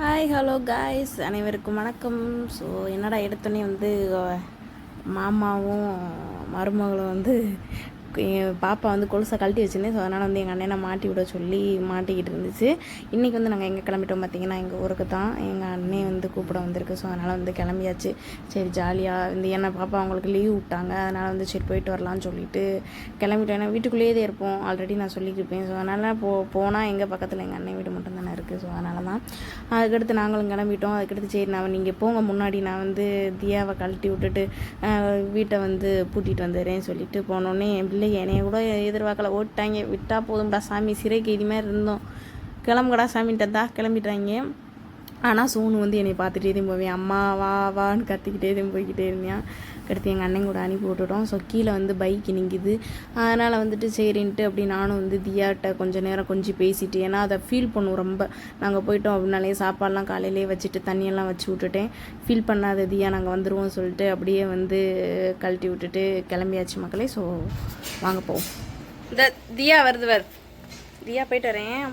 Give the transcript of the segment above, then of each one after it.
Hi hello guys அனைவருக்கும் வணக்கம். So என்னடா எடுத்தோன்னே வந்து மாமாவும் மருமகளும் வந்து பாப்பா வந்து கொலுசை கழட்டி வச்சுருந்தேன். ஸோ அதனால் வந்து எங்கள் அண்ணனை மாட்டி விட சொல்லி மாட்டிக்கிட்டு இருந்துச்சு. இன்றைக்கி வந்து நாங்கள் எங்கே கிளம்பிட்டோம் பார்த்தீங்கன்னா எங்கள் ஊருக்கு தான் எங்கள் அண்ணே வந்து கூப்பிட வந்திருக்கு. ஸோ அதனால் வந்து கிளம்பியாச்சு. சரி ஜாலியாக வந்து ஏன்னா பாப்பா அவங்களுக்கு லீவ் விட்டாங்க. அதனால் வந்து சரி போயிட்டு வரலாம்னு சொல்லிட்டு கிளம்பிட்டோம். ஏன்னா வீட்டுக்குள்ளேயே தான் இருப்போம். ஆல்ரெடி நான் சொல்லிக்கிருப்பேன். ஸோ அதனால் போ போனால் எங்கள் பக்கத்தில் எங்கள் அண்ணன் வீடு மட்டும் தானே இருக்குது ஸோ அதனால தான் அதுக்கடுத்து நாங்களும் கிளம்பிட்டோம். அதுக்கடுத்து சரி நான் நீங்கள் போங்க. முன்னாடி நான் வந்து தியாவை கழட்டி விட்டுட்டு வீட்டை வந்து பூட்டிகிட்டு வந்துடுறேன்னு சொல்லிட்டு போனோடனே இல்லை என்னைய கூட எதிர்பார்க்கல. ஓட்டாங்க விட்டால் போதும்டா சாமி. சிறை கைதி மாதிரி இருந்தோம். கிளம்புடா சாமின்ட்டதா கிளம்பிட்டாங்க. ஆனால் சோனு வந்து என்னை பார்த்துட்டே தான் போவேன். அம்மா வா வான்னு கத்திக்கிட்டே தான் போய்கிட்டே இருந்தேன் அடுத்து எங்கள் அண்ணன் கூட அனுப்பி விட்டுட்டோம். ஸோ கீழே வந்து பைக் நிற்கிது அதனால் வந்துட்டு சரின்ட்டு அப்படி நானும் வந்து தியாட்ட கொஞ்சம் நேரம் கொஞ்சம் பேசிட்டு ஏன்னா அதை ஃபீல் பண்ணுவோம் ரொம்ப. நாங்கள் போயிட்டோம் அப்படின்னாலே சாப்பாடெலாம் காலையிலே வச்சுட்டு தண்ணியெல்லாம் வச்சு விட்டுட்டேன். ஃபீல் பண்ணாத தியா நாங்கள் வந்துடுவோம் சொல்லிட்டு அப்படியே வந்து கழட்டி விட்டுட்டு கிளம்பியாச்சு மக்களே. ஸோ வாங்க போவோம். இந்த தியா வருது வர் தியா போயிட்டு வரேன்.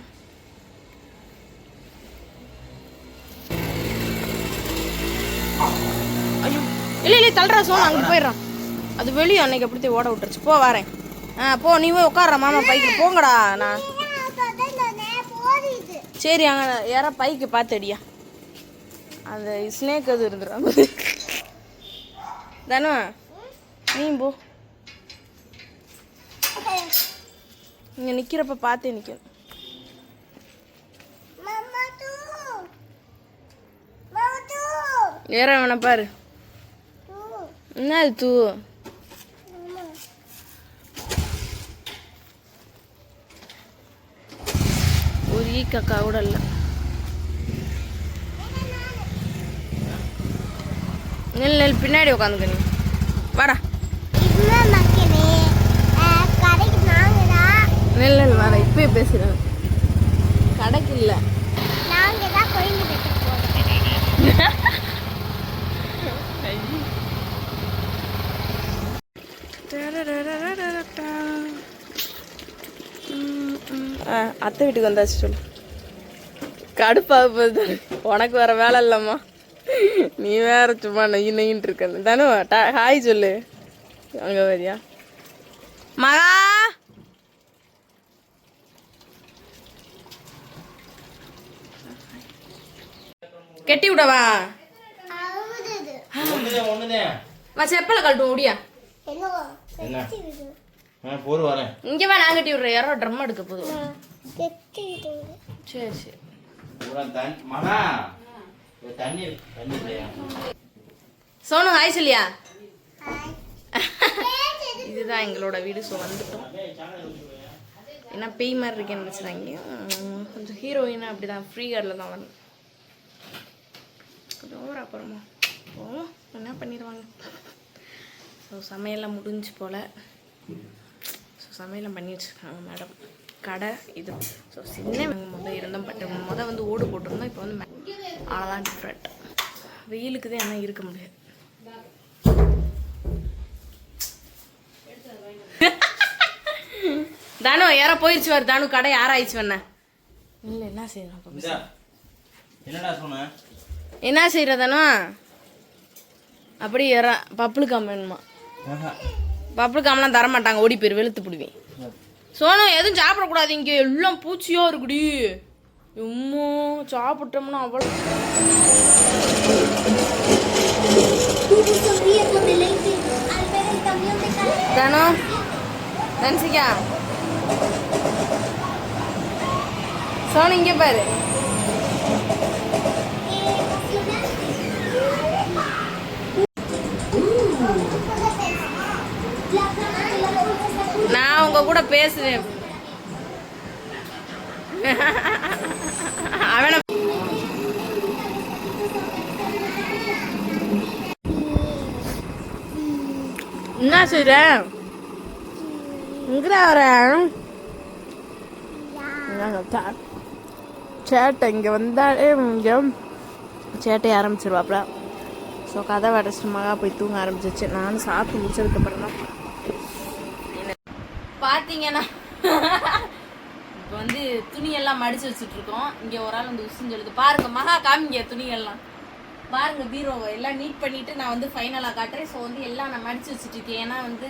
இல்லை இல்லை தள்ளுறா சோனா அங்கே போயிடுறான் அது வெளியே அன்னைக்கு எப்படி ஓட விட்டுருச்சு. போ வரேன். ஆ போ நீ போய் உட்கார்ற மாமா பைக்கில் போங்கடா நான் சரி அங்கே யாரா பைக்கு பார்த்து அந்த ஸ்னேக் அது இருந்துடும் தானே நீ போ. இங்கே நிற்கிறப்ப பார்த்தே நிற்கணும் ஏற வேணா பாரு. என்ன தூ ஒரு ஈ கக்கா கூட இல்லை நெல் நெல் பின்னாடி உட்காந்துக்க நீ வாடா நெல் நெல் வாடா இப்பயே பேசுகிறேன் கடைக்கு இல்லை ஆ, அத்தை வீட்டுக்கு வந்தாச்சு சொல்லு. கடுப்பாக போகுது. உனக்கு வேற வேலை இல்லைம்மா. நீ வேற சும்மா நெய் நெய்யின்னு இருக்க. தானே ஹாய் சொல்லு. அங்கே வரியா? மகா! கெட்டி விடவா? வா செப்பலை கழட்டும் முடியா என்ன? ஆ போர் வரேன். இங்கே வா நான் கட்டி விட்றேன். யாரோ ட்ரம் எடுக்க போதும் சரி சரி. சோனு ஹாய் சொல்லியா? இதுதான் எங்களோட வீடு ஸோ வந்துட்டோம். ஏன்னா பேய் மாதிரி இருக்கேன்னு நினச்சிடாங்க கொஞ்சம் ஹீரோயினா அப்படி தான் ஃப்ரீ கார்டில் தான் வரணும் கொஞ்சம் ஓவர் அப்புறமா போவோம். என்ன பண்ணிடுவாங்க? ஸோ சமையல்லாம் முடிஞ்சு போல். ஸோ சமையலாம் பண்ணி வச்சுருக்காங்க மேடம். கடை இது. ஸோ சின்ன முதல் இருந்தோம் பட் முதல் வந்து ஓடு போட்டிருந்தோம் இப்போ வந்து அவ்வளோதான் டிஃப்ரெண்ட் வெயிலுக்கு தான் என்ன இருக்க முடியாது. தானு யாரோ போயிடுச்சு வாரு தானு கடை யாராயிடுச்சு வேணா இல்லை என்ன செய்யணும் என்ன செய்கிற தானோ? அப்படி யாரா பப்புளு காம் வேணுமா ஆஹா. பப்புளு காம்லாம் தர மாட்டாங்க ஓடி போயிரு வெளுத்து பிடிவேன் சோனம் எதுவும் சாப்பிடக்கூடாது இங்கே எல்லாம் பூச்சியோ இருக்குடி. எம்மோ சாப்பிட்டோம்னா அவ்வளோ தானோ தன்சிகா. சோனு இங்கே பாரு. கூட பேசுவேன் அவனை என்ன செய்ற? இங்கடா வர? சேட்டை இங்கே வந்தாலே இங்கே சேட்டை ஆரம்பிச்சிருவாப்ல. ஸோ கதை அடைச்சிட்டு மகா போய் தூங்க ஆரம்பிச்சிச்சு நானும் சாப்பிட்டு முடிச்சதுக்கப்புறம் தான் பார்த்தீங்கன்னா இப்போ வந்து துணியெல்லாம் மடிச்சு வச்சுட்டு இருக்கோம் இங்க ஒரு ஆள் வந்து உசுன்னு சொல்லுது பாருங்க மகா காமிங்க துணியெல்லாம். பாருங்க பீரோவை எல்லாம் நீட் பண்ணிட்டு நான் வந்து ஃபைனலாக காட்டுறேன். ஸோ வந்து எல்லாம் நான் மடிச்சு வச்சுட்டு இருக்கேன் ஏன்னா வந்து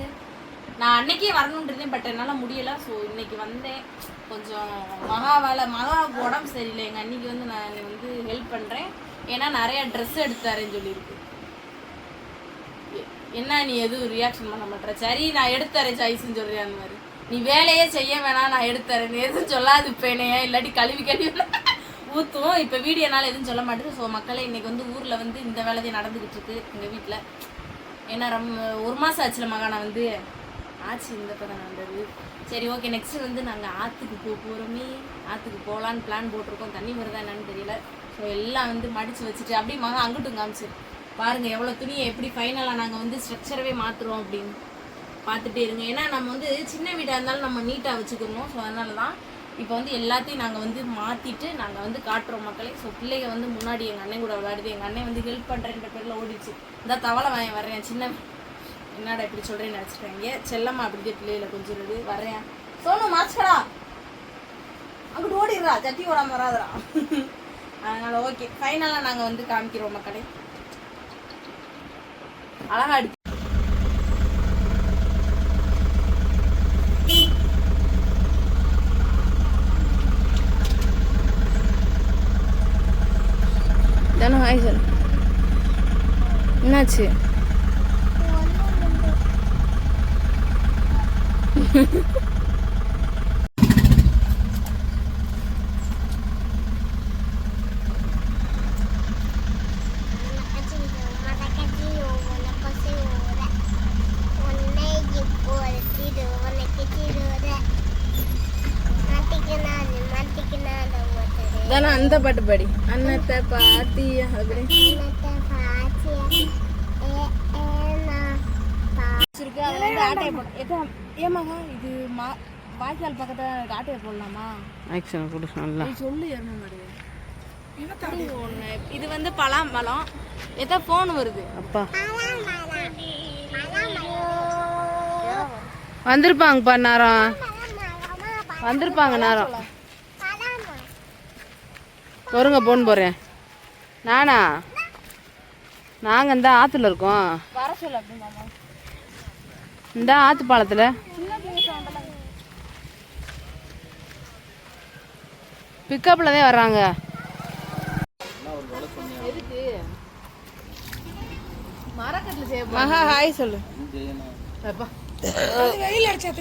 நான் அன்னைக்கே வரணுன்றதே பட் என்னால் முடியல. ஸோ இன்னைக்கு வந்தேன். கொஞ்சம் மகா வேலை மகாவுக்கு உடம்பு சரியில்லை. எங்கள் அன்னைக்கு வந்து நான் வந்து ஹெல்ப் பண்ணுறேன் ஏன்னா நிறைய ட்ரெஸ் எடுத்து சொல்லியிருக்கு. என்ன நீ எதுவும் ரியாக்ஷன் பண்ண மாட்டேற? சரி நான் எடுத்தாரேன் சாய்ஸ்ன்னு சொல்றியா அந்த மாதிரி? நீ வேலையே செய்ய வேணாம் நான் எடுத்துறேன். நீ எதுவும் சொல்லாது பேனையா இல்லாட்டி கழுவி கழுவி. ஊற்றுவோம் இப்போ வீடியோனால எதுவும் சொல்ல மாட்டேது ஸோ மக்களே இன்றைக்கி வந்து ஊரில் வந்து இந்த வேலையை நடந்துக்கிட்டு இருக்கு எங்கள் வீட்டில் ஏன்னா ரொம்ப ஒரு மாதம் ஆச்சுல மகானா வந்து. ஆச்சு இந்த படம் நடந்தது. சரி ஓகே நெக்ஸ்ட் வந்து நாங்கள் ஆற்றுக்கு போக போகிறோமே ஆற்றுக்கு போகலான்னு பிளான் போட்டிருக்கோம். தண்ணி வருதா என்னன்னு தெரியல. ஸோ எல்லாம் வந்து மடித்து வச்சுட்டு அப்படியே மகன் அங்கிட்டும் காமிச்சு. பாருங்கள் எவ்வளோ துணியை எப்படி ஃபைனலாக நாங்கள் வந்து ஸ்ட்ரக்சரவே மாற்றுறோம் அப்படின்னு. பார்த்துட்டே இருங்க. ஏன்னா நம்ம வந்து சின்ன வீடாக இருந்தாலும் நம்ம நீட்டாக வச்சுக்கணும். ஸோ அதனால தான் இப்போ வந்து எல்லாத்தையும் நாங்கள் வந்து மாற்றிட்டு நாங்கள் வந்து காட்டுறோம் மக்களே. ஸோ பிள்ளைங்க வந்து முன்னாடி எங்கள் அண்ணன் கூட விளையாடுது. எங்கள் அண்ணன் வந்து ஹெல்ப் பண்ணுறேன்ற பேரில் ஓடிச்சு இந்த தவளை வாங்க வரேன் சின்ன என்னடா இப்படி சொல்கிறேன்னு நினச்சிட்டாங்க. செல்லம்மா அப்படிதான் பிள்ளைகளை கொஞ்சிருது வரேன் சோனு மாச்சடா அங்கிட்டு ஓடிடுறா. சட்டி ஓடாம வராதுடா. அதனால ஓகே ஃபைனலாக நாங்கள் வந்து காமிக்கிறோம் மக்களே. அழகா அடி தானே ஹாய் சார் என்னாச்சு Ha ha ha. அதுல இருந்து ஆட்டையை போட ஏக்கா ஏமாக்கா இது மா வாய்க்கால் பக்கத்துல எனக்கு ஆட்டையை போடலாமா? ஆக்ஷன் கொடு நல்லா. சொல்லு ஒன்று இது வந்து பலாம்பழம். எதா ஃபோன் வருது. அப்பா. வந்திருப்பாங்கப்பா நேரம். வந்திருப்பாங்க நேரம். பொறுங்க போன் போகிறேன் நானா? நாங்கள் இந்த ஆற்றுல இருக்கோம். வர சொல்ல இந்த ஆற்று பாலத்தில். பிக்கப்பில் தான் வர்றாங்க. எதுக்கு? மரக்கட்டில் செய்ய மகா ஹாய் சொல்லு. அப்பா. வெயில் அடிச்சா